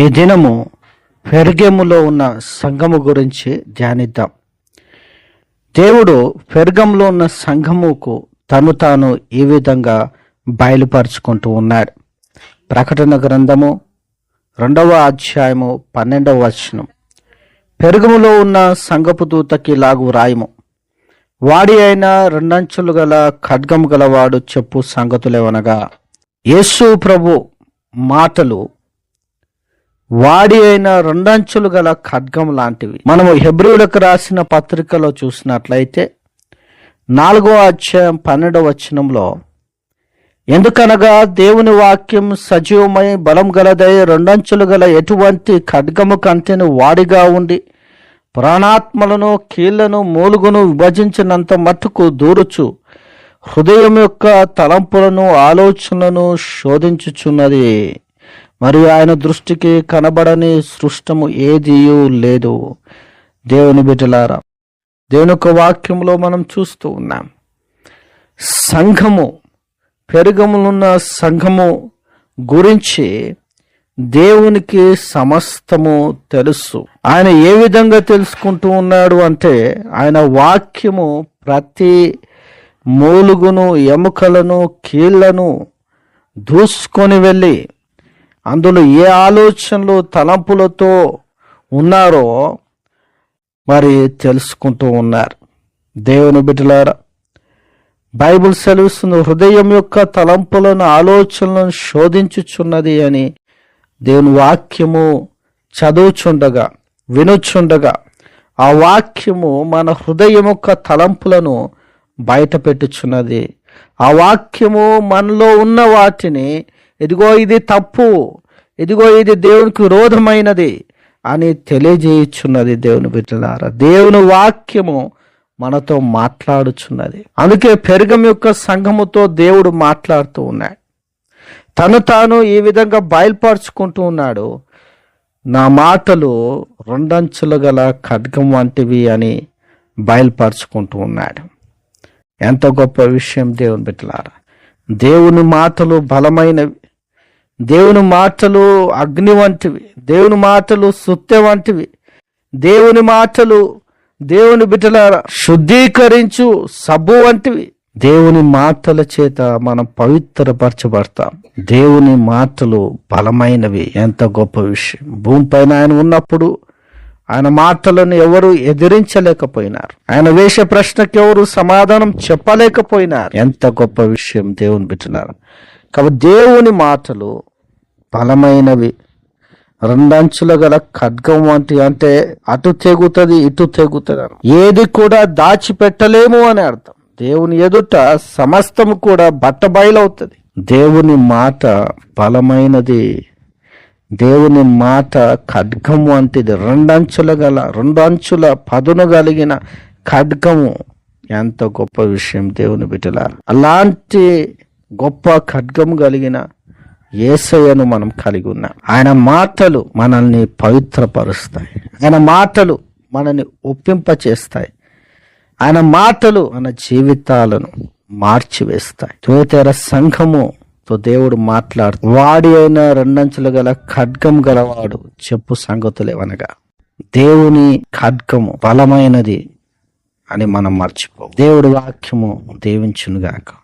ఈ దినము ఫెర్గెములో ఉన్న సంఘము గురించి ధ్యానిద్దాం. దేవుడు ఫెర్గంలో ఉన్న సంఘముకు తను తాను ఈ విధంగా బయలుపరుచుకుంటూ ఉన్నాడు. ప్రకటన గ్రంథము రెండవ అధ్యాయము పన్నెండవ వచనం. పెరుగుములో ఉన్న సంగపు దూతకి లాగు రాయము వాడి అయిన రెండంచులు గల ఖడ్గము గలవాడు చెప్పు సంగతులేవనగా. యేసు ప్రభు మాటలు వాడి అయిన రెండంచులు గల ఖడ్గం లాంటివి. మనము హెబ్రివులకు రాసిన పత్రికలో చూసినట్లయితే నాలుగో అధ్యాయం పన్నెండవ వచనంలో ఎందుకనగా దేవుని వాక్యం సజీవమై బలం గలదై రెండంచులు గల ఎటువంటి ఖడ్గము కంటెను వాడిగా ఉండి ప్రాణాత్మలను కీళ్ళను మూలుగును విభజించినంత మట్టుకు దూరుచు హృదయం యొక్క తలంపులను ఆలోచనలను శోధించుచున్నది. మరియు ఆయన దృష్టికి కనబడని సృష్టము ఏదియూ లేదు. దేవుని బిడ్డలారా దేవుని యొక్క వాక్యంలో మనం చూస్తూ ఉన్నాం. సంఘము పెరుగములున్న సంఘము గురించి దేవునికి సమస్తము తెలుసు. ఆయన ఏ విధంగా తెలుసుకుంటూ ఉన్నాడు అంటే ఆయన వాక్యము ప్రతి మూలుగును ఎముకలను కీళ్ళను దూసుకొని వెళ్ళి అందులో ఏ ఆలోచనలు తలంపులతో ఉన్నారో మరి తెలుసుకుంటూ ఉన్నారు. దేవుని బిడ్డలారా బైబిల్ సెలవుస్తున్న హృదయం యొక్క తలంపులను ఆలోచనలను శోధించుచున్నది అని దేవుని వాక్యము చదువుచుండగా వినుచుండగా ఆ వాక్యము మన హృదయం యొక్క తలంపులను బయట పెట్టుచున్నది ఆ వాక్యము మనలో ఉన్న వాటిని ఇదిగో ఇది తప్పు ఇదిగో ఇది దేవునికి విరోధమైనది అని తెలియజేయుచున్నది దేవుని బిడ్డలారా. దేవుని వాక్యము మనతో మాట్లాడుచున్నది. అందుకే పెరుగం యొక్క సంఘముతో దేవుడు మాట్లాడుతూ ఉన్నాడు. తను తాను ఈ విధంగా బయలుపరుచుకుంటూ ఉన్నాడు. నా మాటలు రెండంచులు గల ఖడ్గం వంటివి అని బయలుపరుచుకుంటూ ఉన్నాడు. ఎంత గొప్ప విషయం దేవుని బిడ్డలారా. దేవుని మాటలు బలమైనవి దేవుని మాటలు అగ్ని వంటివి దేవుని మాటలు సుత్తె వంటివి. దేవుని మాటలు దేవుని బిడ్డల శుద్ధీకరించు సబ్బు వంటివి. దేవుని మాటల చేత మనం పవిత్రపరచబడతాం. దేవుని మాటలు బలమైనవి. ఎంత గొప్ప విషయం. భూమిపైన ఆయన ఉన్నప్పుడు ఆయన మాటలను ఎవరు ఎదిరించలేకపోయినారు. ఆయన వేసే ప్రశ్నకి ఎవరు సమాధానం చెప్పలేకపోయినారు. ఎంత గొప్ప విషయం దేవుని బిట్టినారు కాబట్టి దేవుని మాటలు బలమైనవి. రెండంచుల గల ఖడ్గం వంటి అంటే అటు తెగుతుంది ఇటు తెగుతుంది ఏది కూడా దాచిపెట్టలేము అని అర్థం. దేవుని ఎదుట సమస్తము కూడా బట్టబయలవుతుంది. దేవుని మాట బలమైనది. దేవుని మాట ఖడ్గం వంటిది. రెండంచుల గల రెండు అంచుల పదును కలిగిన ఖడ్గము. ఎంత గొప్ప విషయం దేవుని బిడ్డల అలాంటి గొప్ప ఖడ్గం కలిగిన ఏసయ్యను మనం కలిగి ఉన్నాం. ఆయన మాటలు మనల్ని పవిత్రపరుస్తాయి. ఆయన మాటలు మనల్ని ఒప్పింపచేస్తాయి. ఆయన మాటలు మన జీవితాలను మార్చివేస్తాయి. తోతెర సంఘముతో దేవుడు మాట్లాడు వాడి అయిన రెండంచులు గల ఖడ్గం గలవాడు చెప్పు సంగతులేవనగా దేవుని ఖడ్గము బలమైనది అని మనం మర్చిపో దేవుడి వాక్యము దీవించునుగాక.